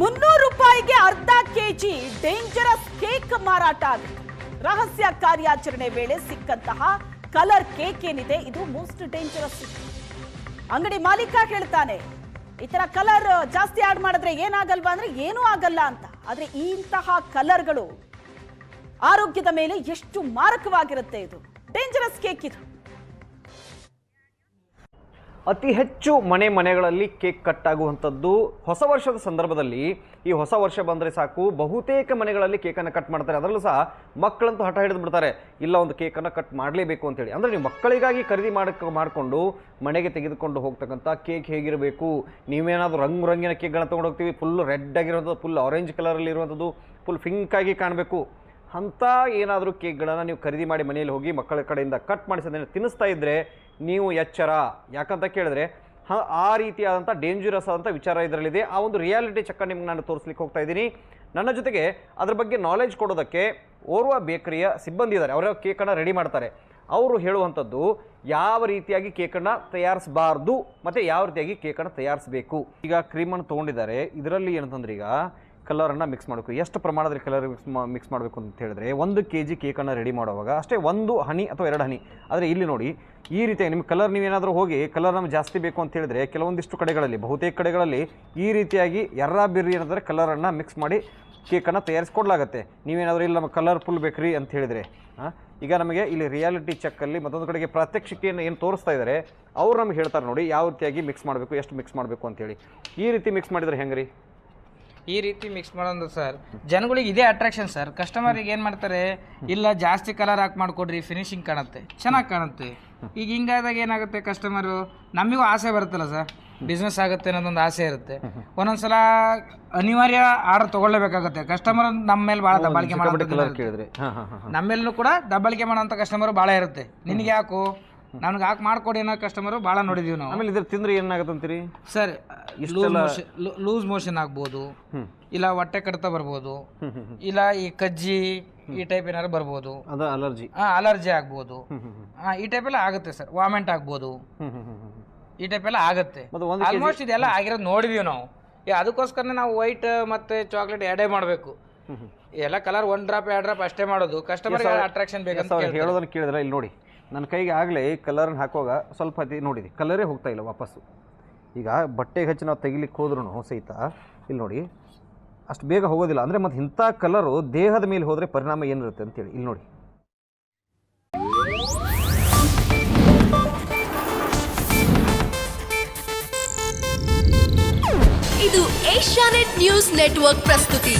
ಮುನ್ನೂರು ರೂಪಾಯಿಗೆ ಅರ್ಧ ಕೆಜಿ ಡೇಂಜರಸ್ ಕೇಕ್ ಮಾರಾಟ ರಹಸ್ಯ ಕಾರ್ಯಾಚರಣೆ ವೇಳೆ ಸಿಕ್ಕಂತಹ ಕಲರ್ ಕೇಕ್ ಏನಿದೆ? ಇದು ಮೋಸ್ಟ್ ಡೇಂಜರಸ್ ಅಂಗಡಿ ಮಾಲೀಕ ಹೇಳ್ತಾನೆ, ಈ ತರ ಕಲರ್ ಜಾಸ್ತಿ ಆಡ್ ಮಾಡಿದ್ರೆ ಏನಾಗಲ್ವಾ ಅಂದ್ರೆ ಏನೂ ಆಗಲ್ಲ ಅಂತ. ಆದ್ರೆ ಇಂತಹ ಕಲರ್ಗಳು ಆರೋಗ್ಯದ ಮೇಲೆ ಎಷ್ಟು ಮಾರಕವಾಗಿರುತ್ತೆ ಇದು. ಡೇಂಜರಸ್ ಕೇಕ್ ಇದು. ಅತಿ ಹೆಚ್ಚು ಮನೆ ಮನೆಗಳಲ್ಲಿ ಕೇಕ್ ಕಟ್ ಆಗುವಂಥದ್ದು. ಹೊಸ ವರ್ಷದ ಸಂದರ್ಭದಲ್ಲಿ ಈ ಹೊಸ ವರ್ಷ ಬಂದರೆ ಸಾಕು. ಬಹುತೇಕ ಮನೆಗಳಲ್ಲಿ ಕೇಕನ್ನು ಕಟ್ ಮಾಡ್ತಾರೆ. ಅದರಲ್ಲೂ ಸಹ ಮಕ್ಕಳಂತೂ ಹಠ ಹಿಡಿದು ಬಿಡ್ತಾರೆ. ಇಲ್ಲ, ಒಂದು ಕೇಕನ್ನು ಕಟ್ ಮಾಡಲೇಬೇಕು ಅಂತೇಳಿ ಅಂದರೆ ನೀವು ಮಕ್ಕಳಿಗಾಗಿ ಖರೀದಿ ಮಾಡಕ್ಕೆ ಮಾಡಿಕೊಂಡು ಮನೆಗೆ ತೆಗೆದುಕೊಂಡು ಹೋಗ್ತಕ್ಕಂಥ ಕೇಕ್ ಹೇಗಿರಬೇಕು? ನೀವೇನಾದರೂ ರಂಗು ರಂಗಿನ ಕೇಕ್ಗಳನ್ನ ತೊಗೊಂಡು ಹೋಗ್ತೀವಿ ಫುಲ್ ರೆಡ್ ಆಗಿರುವಂಥದ್ದು, ಫುಲ್ ಆರೆಂಜ್ ಕಲರಲ್ಲಿ ಇರುವಂಥದ್ದು, ಫುಲ್ ಪಿಂಕ್ ಆಗಿ ಕಾಣಬೇಕು. ಅಂಥ ಏನಾದರೂ ಕೇಕ್ಗಳನ್ನು ನೀವು ಖರೀದಿ ಮಾಡಿ ಮನೆಯಲ್ಲಿ ಹೋಗಿ ಮಕ್ಕಳ ಕಡೆಯಿಂದ ಕಟ್ ಮಾಡಿಸಿ ಅದನ್ನು ತಿನ್ನಿಸ್ತಾ ಇದ್ದರೆ ನೀವು ಎಚ್ಚರ. ಯಾಕಂತ ಕೇಳಿದ್ರೆ ಆ ರೀತಿಯಾದಂಥ ಡೇಂಜರಸ್ ಆದಂಥ ವಿಚಾರ ಇದರಲ್ಲಿದೆ. ಆ ಒಂದು ರಿಯಾಲಿಟಿ ಚೆಕ್ಕ ನಿಮ್ಗೆ ನಾನು ತೋರಿಸ್ಲಿಕ್ಕೆ ಹೋಗ್ತಾ ಇದ್ದೀನಿ. ನನ್ನ ಜೊತೆಗೆ ಅದ್ರ ಬಗ್ಗೆ ನಾಲೆಜ್ ಕೊಡೋದಕ್ಕೆ ಓರ್ವ ಬೇಕರಿಯ ಸಿಬ್ಬಂದಿ ಇದ್ದಾರೆ. ಅವರ ಕೇಕನ್ನು ರೆಡಿ ಮಾಡ್ತಾರೆ. ಅವರು ಹೇಳುವಂಥದ್ದು, ಯಾವ ರೀತಿಯಾಗಿ ಕೇಕನ್ನು ತಯಾರಿಸಬಾರ್ದು, ಮತ್ತು ಯಾವ ರೀತಿಯಾಗಿ ಕೇಕನ್ನು ತಯಾರಿಸಬೇಕು? ಈಗ ಕ್ರೀಮನ್ನು ತೊಗೊಂಡಿದ್ದಾರೆ. ಇದರಲ್ಲಿ ಏನಂತಂದ್ರೆ ಈಗ ಕಲರನ್ನು ಮಿಕ್ಸ್ ಮಾಡಬೇಕು. ಎಷ್ಟು ಪ್ರಮಾಣದಲ್ಲಿ ಕಲರ್ ಮಿಕ್ಸ್ ಮಿಕ್ಸ್ ಮಾಡಬೇಕು ಅಂತ ಹೇಳಿದ್ರೆ, ಒಂದು ಕೆ ಜಿ ಕೇಕನ್ನು ರೆಡಿ ಮಾಡುವಾಗ, ಅಷ್ಟೇ ಒಂದು ಹನಿ ಅಥವಾ ಎರಡು ಹನಿ. ಆದರೆ ಇಲ್ಲಿ ನೋಡಿ, ಈ ರೀತಿಯಾಗಿ ನಿಮ್ಗೆ ಕಲರ್ ನೀವೇನಾದರೂ ಹೋಗಿ ಕಲರ್ ನಮ್ಗೆ ಜಾಸ್ತಿ ಬೇಕು ಅಂತ ಹೇಳಿದ್ರೆ, ಕೆಲವೊಂದಿಷ್ಟು ಕಡೆಗಳಲ್ಲಿ, ಬಹುತೇಕ ಕಡೆಗಳಲ್ಲಿ ಈ ರೀತಿಯಾಗಿ ಎರ್ರ ಬಿರ್ರಿ ಏನಂದರೆ ಕಲರನ್ನು ಮಿಕ್ಸ್ ಮಾಡಿ ಕೇಕನ್ನು ತಯಾರಿಸ್ಕೊಡ್ಲಾಗತ್ತೆ. ನೀವೇನಾದರೂ ಇಲ್ಲಿ ನಮ್ಮ ಕಲರ್ಫುಲ್ ಬೇಕ್ರಿ ಅಂತ ಹೇಳಿದರೆ ಹಾಂ ಈಗ ನಮಗೆ ಇಲ್ಲಿ ರಿಯಾಲಿಟಿ ಚೆಕ್ಕಲ್ಲಿ ಮತ್ತೊಂದು ಕಡೆಗೆ ಪ್ರಾತ್ಯಕ್ಷಿಕೆಯನ್ನು ಏನು ತೋರಿಸ್ತಾ ಇದ್ದಾರೆ ಅವ್ರು ನಮ್ಗೆ ಹೇಳ್ತಾರೆ ನೋಡಿ, ಯಾವ ರೀತಿಯಾಗಿ ಮಿಕ್ಸ್ ಮಾಡಬೇಕು, ಎಷ್ಟು ಮಿಕ್ಸ್ ಮಾಡಬೇಕು ಅಂತೇಳಿ ಈ ರೀತಿ ಮಿಕ್ಸ್ ಮಾಡಿದರೆ ಹೆಂಗೆ ರೀ ಈ ರೀತಿ ಮಿಕ್ಸ್ ಮಾಡೋದು ಸರ್ ಜನಗಳಿಗೆ ಇದೇ ಅಟ್ರಾಕ್ಷನ್ ಸರ್ ಕಸ್ಟಮರಿಗೆ ಏನು ಮಾಡ್ತಾರೆ ಇಲ್ಲ ಜಾಸ್ತಿ ಕಲರ್ ಹಾಕಿ ಮಾಡಿಕೊಡ್ರಿ ಫಿನಿಶಿಂಗ್ ಕಾಣುತ್ತೆ. ಚೆನ್ನಾಗಿ ಕಾಣುತ್ತೆ. ಈಗ ಹಿಂಗಾದಾಗ ಏನಾಗುತ್ತೆ ಕಸ್ಟಮರು ನಮಗೂ ಆಸೆ ಬರುತ್ತಲ್ಲ ಸರ್ ಬಿಸ್ನೆಸ್ ಆಗುತ್ತೆ ಅನ್ನೋದೊಂದು ಆಸೆ ಇರುತ್ತೆ. ಒಂದೊಂದ್ಸಲ ಅನಿವಾರ್ಯ ಆರ್ಡರ್ ತಗೊಳ್ಳೇಬೇಕಾಗುತ್ತೆ. ಕಸ್ಟಮರ್ ನಮ್ಮ ಮೇಲೆ ಭಾಳ ದಬ್ಬಾಳಿಕೆ ಮಾಡೋದು ಹಾಂ ನಮ್ಮೆಲ್ಲೂ ಕೂಡ ದಬ್ಬಾಳಿಕೆ ಮಾಡೋಂಥ ಕಸ್ಟಮರ್ ಭಾಳ ಇರುತ್ತೆ. ನಿನಗೆ ಯಾಕೋ? ನನ್ಗೆ ಹಾಕಿ ಮಾಡ್ಕೊಡಿ ಅನ್ನೋ ಕಸ್ಟಮರು ಭಾಳ ನೋಡಿದೀವಿ ನಾವು. ಆಮೇಲೆ ಇದ್ರ ತಿಂದ್ರೆ ಏನಾಗುತ್ತೆ ಅಂತೀರಿ sir loose motion loose motion ಆಗ್ಬೋದು. ಇಲ್ಲ ಹೊಟ್ಟೆ ಕಡಿತ ಬರ್ಬೋದು. ಇಲ್ಲ ಈ ಕಜ್ಜಿ ಈ ಟೈಪ್ ಏನಾದ್ರು ಬರ್ಬೋದು. ಅಲರ್ಜಿ ಅಲರ್ಜಿ ಆಗ್ಬೋದು. ಈ ಟೈಪ್ ಎಲ್ಲ ಆಗುತ್ತೆ ಸರ್ ವಾಮೆಂಟ್ ಆಗ್ಬೋದು. ಈ ಟೈಪ್ ಎಲ್ಲ ಆಗುತ್ತೆ. ಆಲ್ಮೋಸ್ಟ್ ಇದೆಲ್ಲ ಆಗಿರೋದು ನೋಡಿದೀವಿ ನಾವು. ಅದಕ್ಕೋಸ್ಕರ ಅದಕ್ಕೋಸ್ಕರನೇ ನಾವು ವೈಟ್ ಮತ್ತೆ ಚಾಕ್ಲೇಟ್ ಎರಡೇ ಮಾಡಬೇಕು. ಎಲ್ಲ ಕಲರ್ ಒನ್ ಡ್ರಾಪ್ ಎರಡು ಡ್ರಾಪ್ ಅಷ್ಟೇ ಮಾಡೋದು. ಕಸ್ಟಮರ್ ಅಟ್ರಾಕ್ಷನ್ ಬೇಕಂತ ಹೇಳೋದನ್ನ ಕೇಳಿದ್ರೆ? ಇಲ್ಲಿ ನೋಡಿ. ನನ್ನ ಕೈಗೆ ಆಗಲೇ ಕಲರನ್ನು ಹಾಕುವಾಗ ಸ್ವಲ್ಪ ಹೊತ್ತಿ ನೋಡಿದೆ. ಕಲರೇ ಹೋಗ್ತಾ ಇಲ್ಲ ವಾಪಸ್ಸು. ಈಗ ಬಟ್ಟೆಗೆ ಹಚ್ಚಿ ನಾವು ತೆಗಿಲಿಕ್ಕೆ ಹೋದ್ರೂ ಸಹಿತ, ಇಲ್ಲಿ ನೋಡಿ, ಅಷ್ಟು ಬೇಗ ಹೋಗೋದಿಲ್ಲ. ಅಂದರೆ ಮತ್ತು ಇಂಥ ಕಲರು ದೇಹದ ಮೇಲೆ ಹೋದರೆ ಪರಿಣಾಮ ಏನಿರುತ್ತೆ ಅಂತೇಳಿ, ಇಲ್ಲಿ ನೋಡಿ. ಇದು ಏಷ್ಯಾನೆಟ್ ನ್ಯೂಸ್ ನೆಟ್ವರ್ಕ್ ಪ್ರಸ್ತುತಿ.